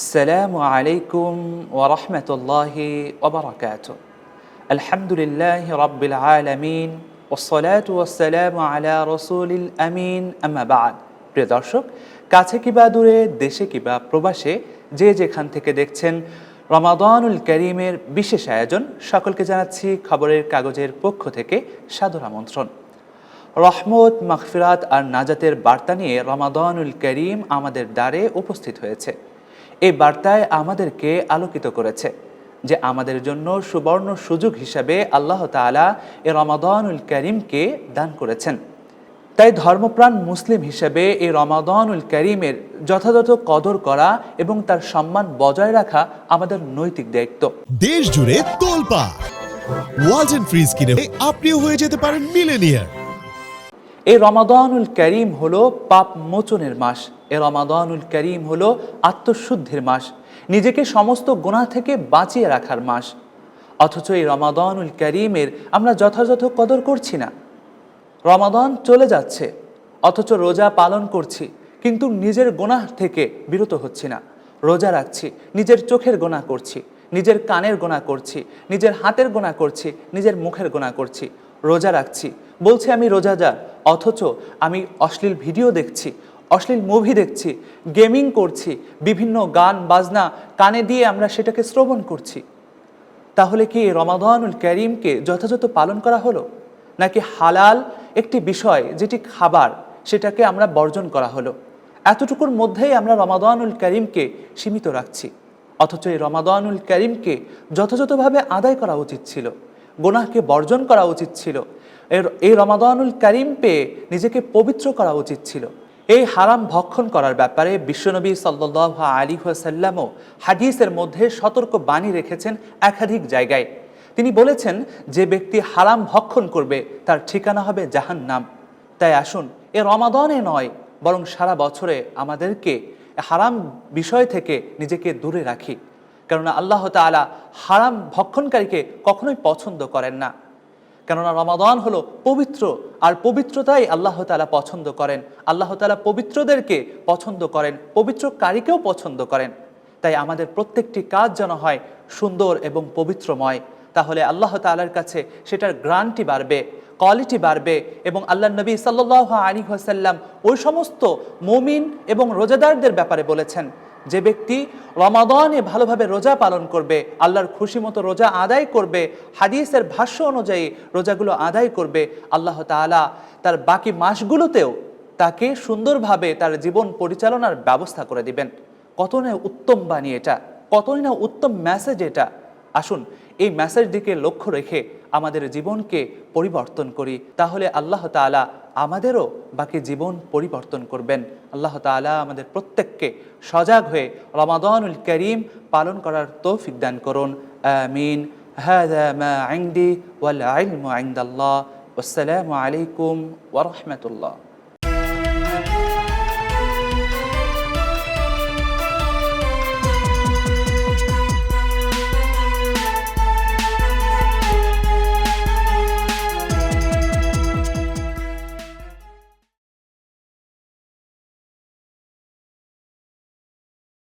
السلام عليكم ورحمة الله وبركاته الحمد لله رب العالمين والصلاة والسلام على رسول الأمين أما بعد প্রিয় দর্শক কাছে কিবা দূরে দেশে কিবা প্রবাসে যে যেখান থেকে দেখছেন রমাদানুল করিমের বিশেষ আয়োজন সকলকে জানাচ্ছি খবরের কাগজের পক্ষ থেকে সাদর আমন্ত্রণ রহমত মাগফিরাত আর নাজাতের বার্তা নিয়ে রমাদানুল করিম আমাদের দ্বারে উপস্থিত হয়েছে এই বার্তায় আমাদেরকে আলোকিত করেছে যে আমাদের জন্য সুবর্ণ সুযোগ হিসাবে আল্লাহ তাআলা এ রমাদানুল করিমকে দান করেছেন। তাই ধর্মপ্রাণ মুসলিম হিসেবে এই রমাদানুল করিমের যথাযথ কদর করা এবং তার সম্মান বজায় রাখা আমাদের নৈতিক দায়িত্ব। দেশ জুড়ে তোলপা ওয়ালটন ফ্রিজ কিনে আপনিও হয়ে যেতে পারেন মিলেনিয়ার এই রমাদানুল করিম হলো পাপ মোচনের মাস। এ রমাদানুল করিম হলো আত্মশুদ্ধির মাস, নিজেকে সমস্ত গোনা থেকে বাঁচিয়ে রাখার মাস। অথচ এই রমাদানুল করিমের আমরা যথাযথ কদর করছি না। রমাদান চলে যাচ্ছে, অথচ রোজা পালন করছি, কিন্তু নিজের গোনাহ থেকে বিরত হচ্ছি না। রোজা রাখছি, নিজের চোখের গোনা করছি, নিজের কানের গোনা করছি, নিজের হাতের গোনা করছি, নিজের মুখের গোনা করছি। রোজা রাখছি, বলছি আমি রোজাদার, অথচ আমি অশ্লীল ভিডিও দেখছি অশ্লীল মুভি দেখছি গেমিং করছি, বিভিন্ন গান, বাজনা, কানে দিয়ে আমরা সেটাকে শ্রবণ করছি। তাহলে কি রমাদানুল করিমকে যথাযথ পালন করা হলো? নাকি হালাল একটি বিষয়, যেটি খাবার, সেটাকে আমরা বর্জন করা হলো? এতটুকুর মধ্যেই আমরা রমাদানুল করিমকে সীমিত রাখছি। অথচ এই রমাদানুল করিমকে যথাযথভাবে আদায় করা উচিত ছিল, গোনাহকে বর্জন করা উচিত ছিল, এর, এই রমাদানুল করিম পেয়ে নিজেকে পবিত্র করা উচিত ছিল। এই হারাম ভক্ষণ করার ব্যাপারে বিশ্বনবী সাল্লাহ আলী সাল্লামও হাদিসের মধ্যে সতর্ক বাণী রেখেছেন একাধিক জায়গায়। তিনি বলেছেন, যে ব্যক্তি হারাম ভক্ষণ করবে, তার ঠিকানা হবে জাহান নাম তাই আসুন, এ রমাদনে নয়, বরং সারা বছরে আমাদেরকে হারাম বিষয় থেকে নিজেকে দূরে রাখি। কেননা আল্লাহ তাআলা হারাম ভক্ষণকারীকে কখনোই পছন্দ করেন না। কেননা রমাদান হলো পবিত্র, আর পবিত্রতাই আল্লাহ তাআলা পছন্দ করেন। আল্লাহ তাআলা পবিত্রদেরকে পছন্দ করেন, পবিত্রকারীকেও পছন্দ করেন। তাই আমাদের প্রত্যেকটি কাজ যেন হয় সুন্দর এবং পবিত্রময়। তাহলে আল্লাহ তাআলার কাছে সেটার গ্রান্টি বাড়বে, কোয়ালিটি বাড়বে এবং আল্লাহ নবী সাল্লাহ আলী হাসাল্লাম ওই সমস্ত মমিন এবং রোজাদারদের ব্যাপারে বলেছেন। যে ব্যক্তি রমাদনে ভালোভাবে রোজা পালন করবে, আল্লাহর খুশি মতো রোজা আদায় করবে, হাদিসের ভাষ্য অনুযায়ী রোজাগুলো আদায় করবে, আল্লাহ তালা তার বাকি মাসগুলোতেও তাকে সুন্দরভাবে তার জীবন পরিচালনার ব্যবস্থা করে দিবেন। কত না উত্তম বাণী এটা, কতই না উত্তম মেসেজ এটা। আসুন এই মেসেজ দিকে লক্ষ্য রেখে আমাদের জীবনকে পরিবর্তন করি তাহলে আল্লাহ তাআলা আমাদেরও বাকি জীবন পরিবর্তন করবেন আল্লাহ তাআলা আমাদের প্রত্যেককে সজাগ হয়ে রমাদানুল করিম পালন করার তৌফিক দান করুন আমিন هذا ما عندي والعلم عند الله والسلام عليكم ورحمة الله